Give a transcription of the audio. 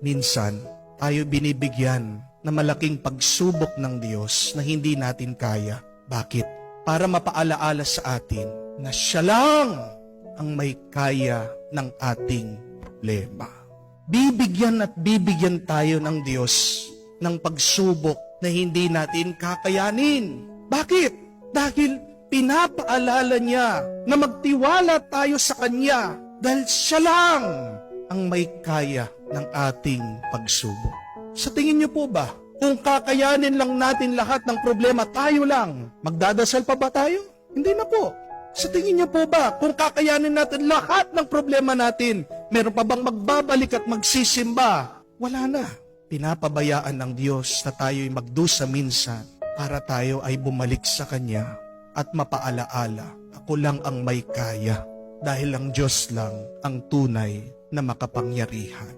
Minsan, tayo binibigyan na malaking pagsubok ng Diyos na hindi natin kaya. Bakit? Para mapaalaala sa atin na siya lang ang may kaya ng ating problema. Bibigyan at bibigyan tayo ng Diyos ng pagsubok na hindi natin kakayanin. Bakit? Dahil pinapaalala niya na magtiwala tayo sa Kanya dahil siya lang ang may kaya ng ating pagsubok. Sa tingin niyo po ba, kung kakayanin lang natin lahat ng problema tayo lang, magdadasal pa ba tayo? Hindi na po. Sa tingin niyo po ba, kung kakayanin natin lahat ng problema natin, meron pa bang magbabalik at magsisimba? Wala na. Pinapabayaan ng Diyos na tayo'y magdusa minsan para tayo ay bumalik sa Kanya at mapaalaala, ako lang ang may kaya dahil ang Diyos lang ang tunay na makapangyarihan.